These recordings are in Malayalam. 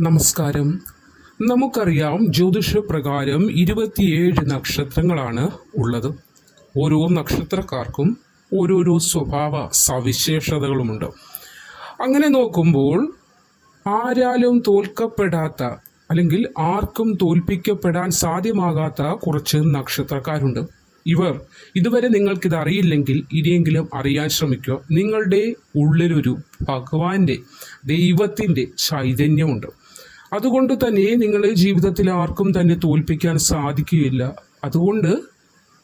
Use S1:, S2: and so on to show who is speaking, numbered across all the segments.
S1: നമസ്കാരം. നമുക്കറിയാം ജ്യോതിഷപ്രകാരം ഇരുപത്തിയേഴ് നക്ഷത്രങ്ങളാണ് ഉള്ളത്. ഓരോ നക്ഷത്രക്കാർക്കും ഓരോരോ സ്വഭാവ സവിശേഷതകളുമുണ്ട്. അങ്ങനെ നോക്കുമ്പോൾ ആരാലും തോൽക്കപ്പെടാത്ത അല്ലെങ്കിൽ ആർക്കും തോൽപ്പിക്കപ്പെടാൻ സാധ്യമാകാത്ത കുറച്ച് നക്ഷത്രക്കാരുണ്ട്. ഇവർ ഇതുവരെ നിങ്ങൾക്കിത് അറിയില്ലെങ്കിൽ ഇനിയെങ്കിലും അറിയാൻ ശ്രമിക്കുക. നിങ്ങളുടെ ഉള്ളിലൊരു ഭഗവാന്റെ ദൈവത്തിന്റെ ചൈതന്യമുണ്ട്. അതുകൊണ്ട് തന്നെ നിങ്ങളുടെ ജീവിതത്തിൽ ആർക്കും തന്നെ തോൽപ്പിക്കാൻ സാധിക്കുകയില്ല. അതുകൊണ്ട്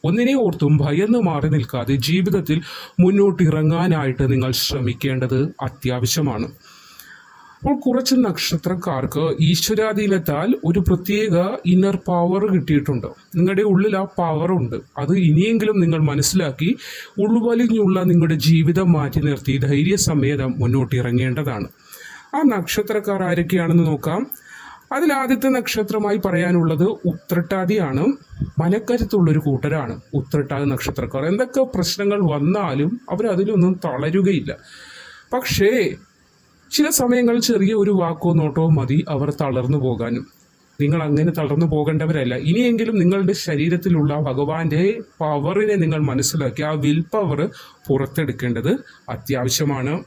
S1: ഒന്നിനെ ഓർത്തും ഭയന്ന് മാറി നിൽക്കാതെ ജീവിതത്തിൽ മുന്നോട്ടിറങ്ങാനായിട്ട് നിങ്ങൾ ശ്രമിക്കേണ്ടത് അത്യാവശ്യമാണ്. അപ്പോൾ കുറച്ച് നക്ഷത്രക്കാർക്ക് ഈശ്വരാധീനത്താൽ ഒരു പ്രത്യേക ഇന്നർ പവർ കിട്ടിയിട്ടുണ്ട്. നിങ്ങളുടെ ഉള്ളിൽ ആ പവർ ഉണ്ട്. അത് ഇനിയെങ്കിലും നിങ്ങൾ മനസ്സിലാക്കി ഉൾവലിഞ്ഞുള്ള നിങ്ങളുടെ ജീവിതം മാറ്റി നിർത്തി ധൈര്യസമേതം മുന്നോട്ട് ഇറങ്ങേണ്ടതാണ്. ആ നക്ഷത്രക്കാർ ആരൊക്കെയാണെന്ന് നോക്കാം. അതിൽ ആദ്യത്തെ നക്ഷത്രമായി പറയാനുള്ളത് ഉത്രട്ടാതിയാണ്. മനക്കരുത്തുള്ളൊരു കൂട്ടരാണ് ഉത്രട്ടാതി നക്ഷത്രക്കാർ. എന്തൊക്കെ പ്രശ്നങ്ങൾ വന്നാലും അവർ അതിലൊന്നും തളരുകയില്ല. പക്ഷേ ചില സമയങ്ങളിൽ ചെറിയ ഒരു വാക്കോ നോട്ടോ മതി അവർ തളർന്നു പോകാനും. നിങ്ങൾ അങ്ങനെ തളർന്നു പോകേണ്ടവരല്ല. ഇനിയെങ്കിലും നിങ്ങളുടെ ശരീരത്തിലുള്ള ഭഗവാന്റെ പവറിനെ നിങ്ങൾ മനസ്സിലാക്കി ആ വിൽ പവർ പുറത്തെടുക്കേണ്ടത് അത്യാവശ്യമാണ്.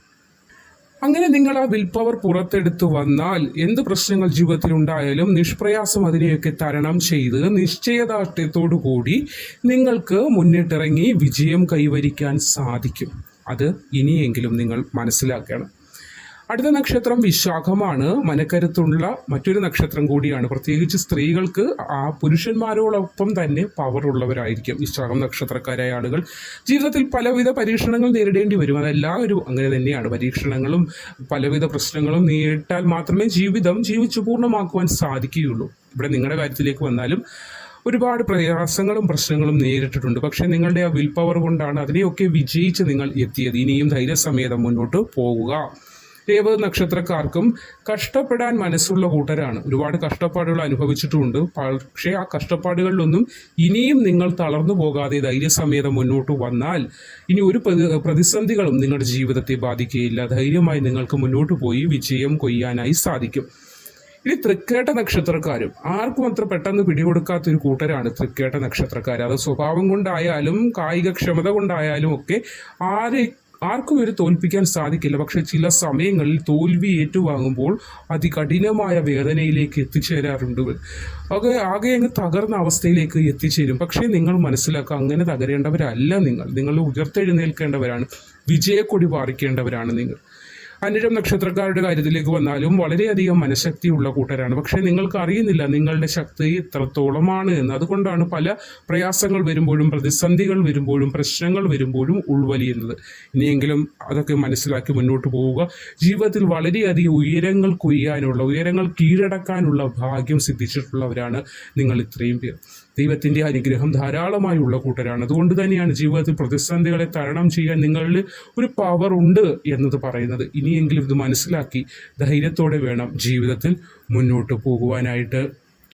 S1: അങ്ങനെ നിങ്ങൾ ആ വിൽ പവർ പുറത്തെടുത്തു വന്നാൽ എന്ത് പ്രശ്നങ്ങൾ ജീവിതത്തിൽ ഉണ്ടായാലും നിഷ്പ്രയാസം അതിനെയൊക്കെ തരണം ചെയ്ത് നിശ്ചയദാർഢ്യത്തോടു കൂടി നിങ്ങൾക്ക് മുന്നിട്ടിറങ്ങി വിജയം കൈവരിക്കാൻ സാധിക്കും. അത് ഇനിയെങ്കിലും നിങ്ങൾ മനസ്സിലാക്കണം. അടുത്ത നക്ഷത്രം വിശാഖമാണ്. മനക്കരുത്തുള്ള മറ്റൊരു നക്ഷത്രം കൂടിയാണ്. പ്രത്യേകിച്ച് സ്ത്രീകൾക്ക് ആ പുരുഷന്മാരോടൊപ്പം തന്നെ പവർ ഉള്ളവരായിരിക്കും വിശാഖം നക്ഷത്രക്കാരായ ആളുകൾ. ജീവിതത്തിൽ പലവിധ പരീക്ഷണങ്ങൾ നേരിടേണ്ടി വരും. അതെല്ലാവരും അങ്ങനെ തന്നെയാണ്. പരീക്ഷണങ്ങളും പലവിധ പ്രശ്നങ്ങളും നേരിട്ടാൽ മാത്രമേ ജീവിതം ജീവിച്ചു പൂർണമാക്കുവാൻ സാധിക്കുകയുള്ളൂ. ഇവിടെ നിങ്ങളുടെ കാര്യത്തിലേക്ക് വന്നാലും ഒരുപാട് പ്രയാസങ്ങളും പ്രശ്നങ്ങളും നേരിട്ടിട്ടുണ്ട്. പക്ഷേ നിങ്ങളുടെ ആ വിൽ പവർ കൊണ്ടാണ് അതിനെയൊക്കെ വിജയിച്ച് നിങ്ങൾ എത്തിയത്. ഇനിയും ധൈര്യസമേതം മുന്നോട്ട് പോകുക രേവത് നക്ഷത്രക്കാർക്കും കഷ്ടപ്പെടാൻ മനസ്സുള്ള കൂട്ടരാണ്. ഒരുപാട് കഷ്ടപ്പാടുകൾ അനുഭവിച്ചിട്ടുമുണ്ട് പക്ഷേ ആ കഷ്ടപ്പാടുകളിലൊന്നും ഇനിയും നിങ്ങൾ തളർന്നു പോകാതെ ധൈര്യസമേതം മുന്നോട്ട് വന്നാൽ ഇനി ഒരു പ്രതിസന്ധികളും നിങ്ങളുടെ ജീവിതത്തെ ബാധിക്കുകയില്ല. ധൈര്യമായി നിങ്ങൾക്ക് മുന്നോട്ട് പോയി വിജയം കൊയ്യാനായി സാധിക്കും. ഇനി തൃക്കേട്ട നക്ഷത്രക്കാരും ആർക്കും അത്ര പെട്ടെന്ന് പിടികൊടുക്കാത്ത ഒരു കൂട്ടരാണ് തൃക്കേട്ട നക്ഷത്രക്കാർ അത് സ്വഭാവം കൊണ്ടായാലും കായികക്ഷമത കൊണ്ടായാലും ഒക്കെ ആരെ ആർക്കും ഇവരെ തോൽപ്പിക്കാൻ സാധിക്കില്ല. പക്ഷെ ചില സമയങ്ങളിൽ തോൽവി ഏറ്റുവാങ്ങുമ്പോൾ അതികഠിനമായ വേദനയിലേക്ക് എത്തിച്ചേരാറുണ്ട്. ഒക്കെ ആകെ അങ്ങ് തകർന്ന അവസ്ഥയിലേക്ക് എത്തിച്ചേരും. പക്ഷേ നിങ്ങൾ മനസ്സിലാക്കുക അങ്ങനെ തകരേണ്ടവരല്ല നിങ്ങൾ. നിങ്ങൾ ഉയർത്തെഴുന്നേൽക്കേണ്ടവരാണ്. വിജയക്കൊടി പാറിക്കേണ്ടവരാണ് നിങ്ങൾ. അനിഴം നക്ഷത്രക്കാരുടെ കാര്യത്തിലേക്ക് വന്നാലും വളരെയധികം മനഃശക്തിയുള്ള കൂട്ടരാണ്. പക്ഷേ നിങ്ങൾക്ക് അറിയുന്നില്ല നിങ്ങളുടെ ശക്തി ഇത്രത്തോളമാണ് എന്ന്. അതുകൊണ്ടാണ് പല പ്രയാസങ്ങൾ വരുമ്പോഴും പ്രതിസന്ധികൾ വരുമ്പോഴും പ്രശ്നങ്ങൾ വരുമ്പോഴും ഉൾവലിയുന്നത്. ഇനിയെങ്കിലും അതൊക്കെ മനസ്സിലാക്കി മുന്നോട്ട് പോവുക. ജീവിതത്തിൽ വളരെയധികം ഉയരങ്ങൾ കൊയ്യാനുള്ള ഉയരങ്ങൾ കീഴടക്കാനുള്ള ഭാഗ്യം സിദ്ധിച്ചിട്ടുള്ളവരാണ് നിങ്ങൾ ഇത്രയും പേർ. ദൈവത്തിന്റെ അനുഗ്രഹം ധാരാളമായുള്ള കൂട്ടരാണ്. അതുകൊണ്ട് തന്നെയാണ് ജീവിതത്തിൽ പ്രതിസന്ധികളെ തരണം ചെയ്യാൻ നിങ്ങളിൽ ഒരു പവർ ഉണ്ട് എന്നത് പറയുന്നത്. ഇനിയെങ്കിലും ഇത് മനസ്സിലാക്കി ധൈര്യത്തോടെ വേണം ജീവിതത്തിൽ മുന്നോട്ട് പോകുവാനായിട്ട്.